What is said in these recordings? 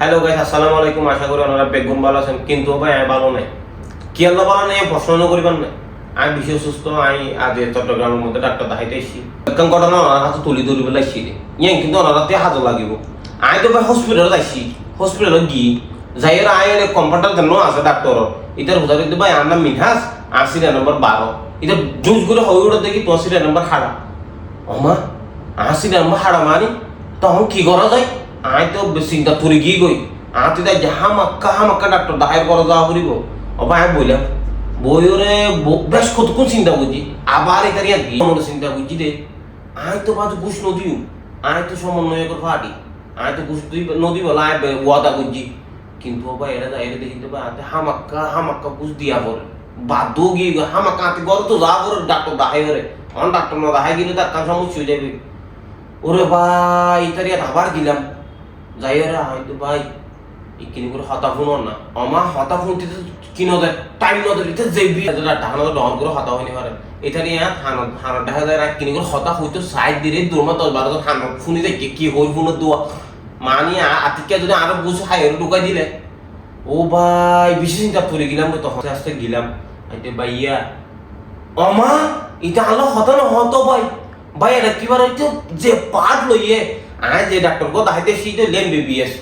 Hello guys আসসালামু আলাইকুম। আশা করি ওনারা বেগুন ভালো আছেন। কিন্তু ভাই, আমি ভালো নাই। কি আল্লাহ ভালো নাই প্রশ্ন করিবার না। আমি বিশেষ সুস্থ আমি আজ চট্টগ্রামের মধ্যে ডাক্তার দেখাইতে এসেছি। একখান ঘটনা ওনার হাতে তুলি ধরি পেলাই রে। ইয়াং, কিন্তু ওনার হাতে হাত লাগিব। আমি তো ভাই হসপিটালে যাইছি। হসপিটালে গিয়ে যাই আর আই কম্পাউন্ডার জন্য আছে ডাক্তার এটার বোঝা কিন্তু ভাই, আমার নাম মিনহাস আর সিরিয়াল নম্বর বারো। এটা জুজ করে হয়ে উঠে দেখি তোর সিরিয়াল নম্বর হারা। অমা আসি না আমরা হারা মারি তখন কি করা যায়? আয় তো চিন্তা তুরি গিয়ে গই। আতি তাই যাহা মাক্কা হা মাক্কা ডাক্তার দাহাই করা যাওয়া করিব। অবা আমি বললাম বইরে বেশ কতক্ষণ চিন্তা বুঝি? আবার এখানে আর কি মনে চিন্তা বুঝি রে। আয় তো বাজু ঘুষ নদীও আয় তো সমন্বয় করে ফাটি। আয় তো ঘুষ তুই নদী বলা আয় ওয়াদা বুঝি কিন্তু বাবা এরা এরা দেখি তো আতে হামাক্কা হামাক্কা ঘুষ দিয়া পরে বাধ্য গিয়ে হামাক্কা আতে গর তো যা পরে ডাক্তার দাহাই করে অন ডাক্তার না দাহাই গেলে তার কাম সমস্যা হয়ে যাবে। ওরে ভাই ইতারিয়া আবার গেলাম। যাই রে হয়তো ভাই ইকিনি করে হতা ফোন না। আমা হতা ফোন দিতে কিনো দেয়, টাইম ন দেয় ইতে যে বি এটা ঢাকানো ডহন করে হতা হইনি পারে এটারি ইয়া হানো হানো দেখা যায় না, কিনি করে হতা হইতো সাইড দিরে দূরমা দশ বারো হানো শুনি যায় কি হই ফোন দোয়া। মানি আতিকে যদি আরও বুঝ হাই ঢুকাই দিলে। ও ভাই, বেশি চিন্তা পড়ে গেলাম তখন আস্তে গেলাম। আইতে ভাইয়া, অমা, এটা আলো হতো না হতো ভাই। ভাই, এটা কিবার হইতো? যে পার্ট লইয়ে আয় যে ডাক্তার কো দাইতে সিটে লেম বিবিএস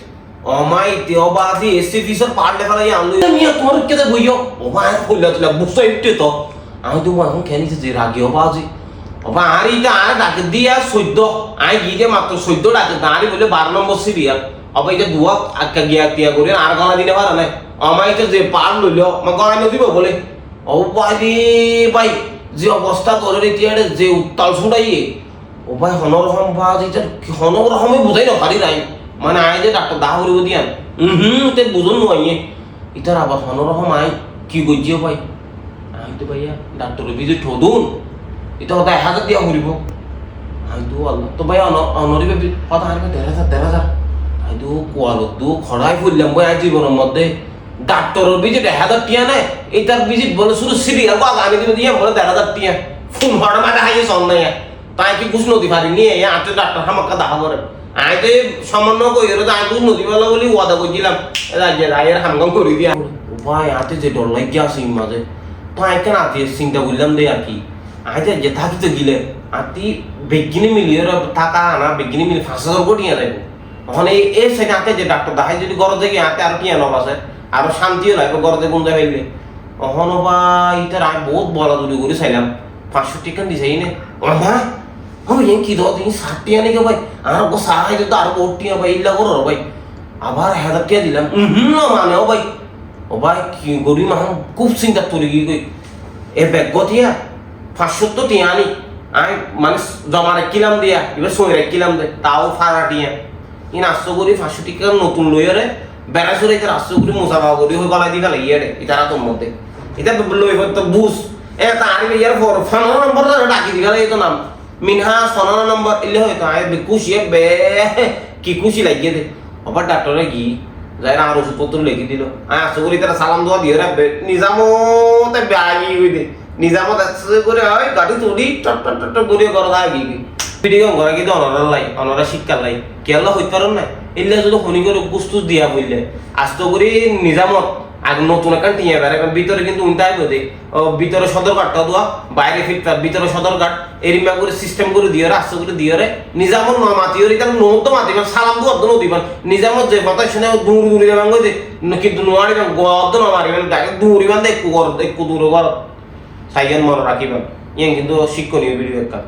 অমাই তে অবাজি এসসি ফিসর পার্ট লেখা লাগে আলো মিয়া তোমার কেতে বইও অমা কইলা তুলা বুঝতো একটু তো। আমি তো এখন কেন যে রাগি অবাজি অবা আর এটা আর ডাকে দিয়া সৈদ্য। আই গিয়ে মাত্র সৈদ্য ডাকে দাঁড়ি বলে বারো নম্বর সিরিয়াল। অবা এটা দুয়া আক্কা গিয়া তিয়া করে আর গলা দিলে পারা নাই। অমাই তো যে পার লইল মা গলা নদিব বলে। ও ভাই ভাই যে অবস্থা করে এতিয়া যে উত্তাল ছুটাইয়ে ও ভাই হনরহম বা যেটা হনরহমে বুঝাই না পারি নাই। মানে আয় যে ডাক্তার দাহ করিব দিয়ান। হুম তে বুঝুন নয় ইতার আবার হনরহম আই কি গজ্জিও ভাই? আমি তো ভাইয়া ডাক্তার বিজে ঠোদুন এটা ওটা এক হাজার দিয়া করিব। আমি তো আল্লাহ। তো ভাই অনরিবে কথা হারবে দেড় হাজার দেড় হাজার। আমি তো কোয়ালো, তো খড়াই ফুললাম ভাই আজ জীবনের মধ্যে। ডাক্তারের ভিজিট এক হাজার টিয়া নেয় এইটার ভিজিট বলে শুধু সিরিয়াল বা আগে দিবে দিয়ে বলে দেড় হাজার টিয়া। ফোন ভাড়া মাঝে হাইয়ে নাই তাই কি বুঝ নদী পারি নিয়ে আতে ডাক্তার হামাক্কা দেখা করে আই তো সামান্য কই এর আই বুঝ নদী বলা বলি ওয়াদা করছিলাম রাজ্যে রায়ের হামগাম করে দিয়া। ভাই আতে যে ডর লাগিয়া আছে মাঝে তো আই কেন আতে চিন্তা করলাম দে আর কি? আই যে যে থাকি তো গিলে আতি বেগিনি মিলিয়ে থাকা আনা বেগিনি মিলি পাঁচ হাজার কোটি যাইব ওখানে এই সাইডে আতে যে ডাক্তার দেখাই যদি গরজ দেখি আতে আর কি আনব আছে আরও শান্তিও নাই গরজে গুঞ্জা হইলে অহন বা ইটার আমি বহুত বলা দূরি করে চাইলাম। পাঁচশো টিকা দিছাই নে? অমা দাও তুমি ষাট টিয়া নাকি ভাই? আর গো সাহাই তো আর বহুত টিয়া ভাই, ইল্লা করো ভাই। আবার টিয়া দিলাম। ও ভাই। ভাই, কি করি মাহান খুব চিন্তা তুলি গিয়ে গই এ ব্যাগ টিয়া পাঁচশো তো আনি। আমি মানে জমা রাখিলাম দিয়া, এবার সই রাখিলাম দে। তাও ফাড়া টিয়া। ইন আশ্চর্য করি পাঁচশো টিকা নতুন লইয়ারে বেড়াচুরে এটা রাষ্ট্র করি মোজা বাবা করি হয়ে গলায় দিকে লাগিয়ে রে, ইতারা তোর মধ্যে। এটা লই হয়তো বুঝ। এ তার ইয়ার পর ফোন নম্বর ডাকি দিকে এই তো নাম। মিনহা ফোন নম্বর ইলে হয়তো আয় খুশি বে। কি খুশি লাগিয়ে দে। আবার ডাক্তারে কি যাই না আর ওষুধপত্র লিখে দিল। আমি আশা করি তারা সালাম দোয়া দিয়ে রাখবে। নিজামতে ব্যাগি হই দে। নিজামত আসছে করে হয় গাড়ি তুলি টট টট টট করে করো গা গিয়ে। ভিডিও ঘরে কিন্তু অনরা লাই অনরা শিক্ষার লাই। কেলা হইতে পারেন না। এলে যদি শনি করে বস্তু দিয়া বললে আস্ত করে নিজামত আগ নতুন একটা টিয়া বেড়ে ভিতরে কিন্তু উনটাই বোধে ভিতরে সদর কাঠটা দেওয়া বাইরে ফিরতা ভিতরে সদর কাঠ এরিমা করে সিস্টেম করে দিয়ে আস্ত করে দিয়ে নিজামত ন মাতি, ওর তার নত মাতিবেন সালাম দু অর্ধ নিজামত যে কথা শুনে দূর দূর যাবেন গো কিন্তু নোয়ারিবেন গর্দ ন মারিবেন তাকে দূরিবেন একটু একটু দূর গর সাইকেল মর রাখিবেন ইয়ে কিন্তু শিক্ষণীয় ভিডিও একটা।